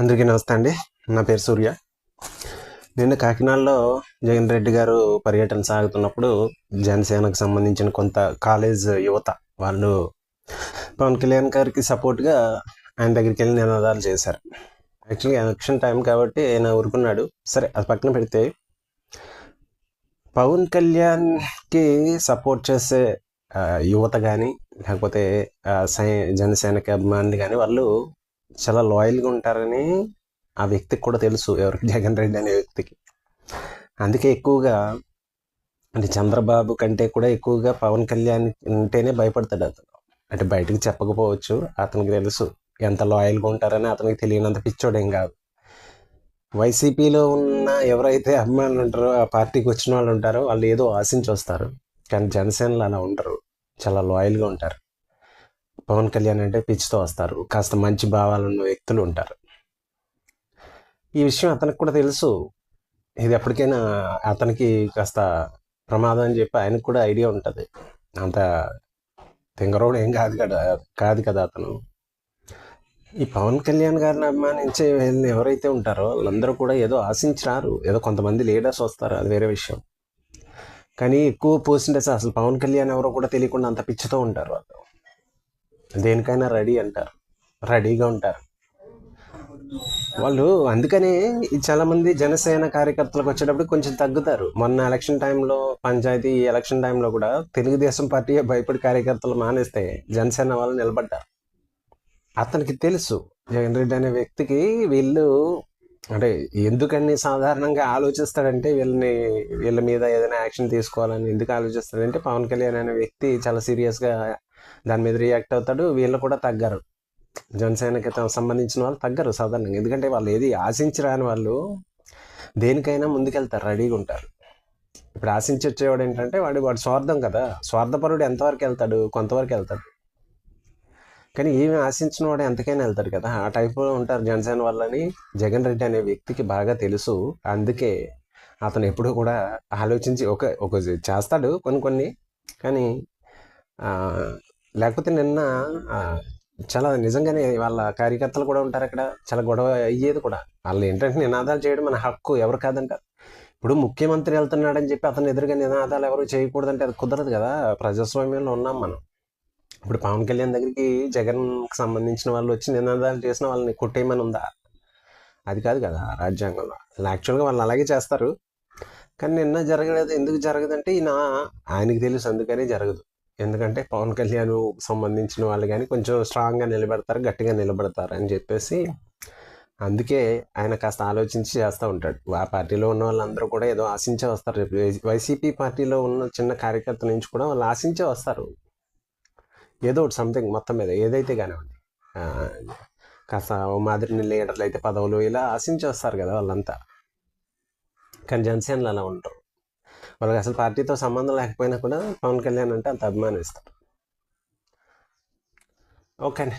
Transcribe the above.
అందరికీ నమస్తే అండి. నా పేరు సూర్య. నిన్న కాకినాడలో జగన్ రెడ్డి గారు పర్యటన సాగుతున్నప్పుడు జనసేనకు సంబంధించిన కొంత కాలేజ్ యువత వాళ్ళు పవన్ కళ్యాణ్ గారికి సపోర్ట్గా ఆయన దగ్గరికి వెళ్ళి నినాదాలు చేశారు. యాక్చువల్లీ ఎలక్షన్ టైం కాబట్టి ఆయన ఊరుకున్నాడు. సరే అది పక్కన పెడితే పవన్ కళ్యాణ్కి సపోర్ట్ చేసే యువత కానీ లేకపోతే సై జనసేనకి అభిమానులు కానీ వాళ్ళు చాలా లాయల్గా ఉంటారని ఆ వ్యక్తికి కూడా తెలుసు ఎవరికి జగన్ రెడ్డి అనే వ్యక్తికి. అందుకే ఎక్కువగా అంటే చంద్రబాబు కంటే కూడా ఎక్కువగా పవన్ కళ్యాణ్ ఉంటేనే భయపడతాడు అతను. అంటే బయటకు చెప్పకపోవచ్చు అతనికి తెలుసు ఎంత లాయల్గా ఉంటారని అతనికి తెలియనంత పిచ్చోడేం కాదు. వైసీపీలో ఉన్న ఎవరైతే అభిమానులు ఉంటారో ఆ పార్టీకి వచ్చిన వాళ్ళు ఉంటారో వాళ్ళు ఏదో ఆశించి వస్తారు. కానీ జనసేనలో అలా ఉండరు. చాలా లాయల్గా ఉంటారు. పవన్ కళ్యాణ్ అంటే పిచ్చితో వస్తారు. కాస్త మంచి భావాలు ఉన్న వ్యక్తులు ఉంటారు. ఈ విషయం అతనికి కూడా తెలుసు. ఇది ఎప్పటికైనా అతనికి కాస్త ప్రమాదం అని చెప్పి ఆయనకు కూడా ఐడియా ఉంటుంది. అంత తింగరోడు ఏం కాదు కదా కాదు కదా అతను. ఈ పవన్ కళ్యాణ్ గారిని అభిమానించే వీళ్ళని ఎవరైతే ఉంటారో వాళ్ళందరూ కూడా ఏదో ఆశించినారు. ఏదో కొంతమంది లీడర్స్ వస్తారు. అది వేరే విషయం. కానీ ఎక్కువ పర్సెంటేజ్ అసలు పవన్ కళ్యాణ్ ఎవరో కూడా తెలియకుండా అంత పిచ్చితో ఉంటారు వాళ్ళు. దేనికైనా రెడీ అంటారు. రెడీగా ఉంటారు. వాళ్ళు అందుకనే చాలామంది చాలా మంది జనసేన కార్యకర్తలకు వచ్చేటప్పుడు కొంచెం తగ్గుతారు. మొన్న ఎలక్షన్ టైంలో పంచాయతీ ఎలక్షన్ టైంలో కూడా తెలుగుదేశం పార్టీ భయపడి కార్యకర్తలు మానేస్తే జనసేన వాళ్ళు నిలబడ్డారు. అతనికి తెలుసు జగన్ రెడ్డి అనే వ్యక్తికి వీళ్ళు అంటే ఎందుకని సాధారణంగా ఆలోచిస్తాడంటే వీళ్ళని వీళ్ళ మీద ఏదైనా యాక్షన్ తీసుకోవాలని ఎందుకు ఆలోచిస్తాడంటే పవన్ కళ్యాణ్ అనే వ్యక్తి చాలా సీరియస్గా దాని మీద రియాక్ట్ అవుతాడు వీళ్ళు కూడా తగ్గరు. జనసేనకి సంబంధించిన వాళ్ళు తగ్గరు సాధారణంగా. ఎందుకంటే వాళ్ళు ఏది ఆశించి రాని వాళ్ళు దేనికైనా ముందుకెళ్తారు రెడీగా ఉంటారు. ఇప్పుడు ఆశించి వచ్చేవాడు ఏంటంటే వాడు వాడు స్వార్థం కదా. స్వార్థపరుడు ఎంతవరకు వెళ్తాడు కొంతవరకు వెళ్తాడు. కానీ ఏమి ఆశించిన వాడు ఎంతకైనా వెళ్తాడు కదా. ఆ టైప్లో ఉంటారు జనసేన వాళ్ళని. జగన్ రెడ్డి అనే వ్యక్తికి బాగా తెలుసు. అందుకే అతను ఎప్పుడూ కూడా ఆలోచించి ఒక ఒక చేస్తాడు కొన్ని కొన్ని. కానీ లేకపోతే నిన్న చాలా నిజంగానే వాళ్ళ కార్యకర్తలు కూడా ఉంటారు అక్కడ. చాలా గొడవ అయ్యేది కూడా. వాళ్ళు ఏంటంటే నినాదాలు చేయడం మన హక్కు ఎవరు కాదంటారు. ఇప్పుడు ముఖ్యమంత్రి వెళ్తున్నాడని చెప్పి అతను ఎదురుగా నినాదాలు ఎవరు చేయకూడదంటే అది కుదరదు కదా. ప్రజాస్వామ్యంలో ఉన్నాం మనం. ఇప్పుడు పవన్ కళ్యాణ్ దగ్గరికి జగన్కి సంబంధించిన వాళ్ళు వచ్చి నినాదాలు చేసిన వాళ్ళని కొట్టేయమని ఉందా? అది కాదు కదా రాజ్యాంగంలో. యాక్చువల్గా వాళ్ళు అలాగే చేస్తారు. కానీ నిన్న జరగలేదు. ఎందుకు జరగదంటే ఈయన ఆయనకి తెలుసు. అందుకనే జరగదు. ఎందుకంటే పవన్ కళ్యాణ్ సంబంధించిన వాళ్ళు కానీ కొంచెం స్ట్రాంగ్గా నిలబెడతారు గట్టిగా నిలబెడతారు అని చెప్పేసి అందుకే ఆయన కాస్త ఆలోచించి చేస్తూ ఉంటాడు. ఆ పార్టీలో ఉన్న వాళ్ళందరూ కూడా ఏదో ఆశించే వస్తారు. రేపు వైసీపీ పార్టీలో ఉన్న చిన్న కార్యకర్త నుంచి కూడా వాళ్ళు ఆశించే వస్తారు. ఏదో ఒకటి సంథింగ్ మొత్తం మీద ఏదైతే కానివ్వండి. కాస్త మాదిరిని లీడర్లు అయితే పదవులు ఇలా ఆశించి వస్తారు కదా వాళ్ళంతా. కానీ జనసేనలు అలా ఉంటారు వాళ్ళకి అసలు పార్టీతో సంబంధం లేకపోయినా కూడా పవన్ కళ్యాణ్ అంటే అంత అభిమానిస్తారు. ఓకే అండి.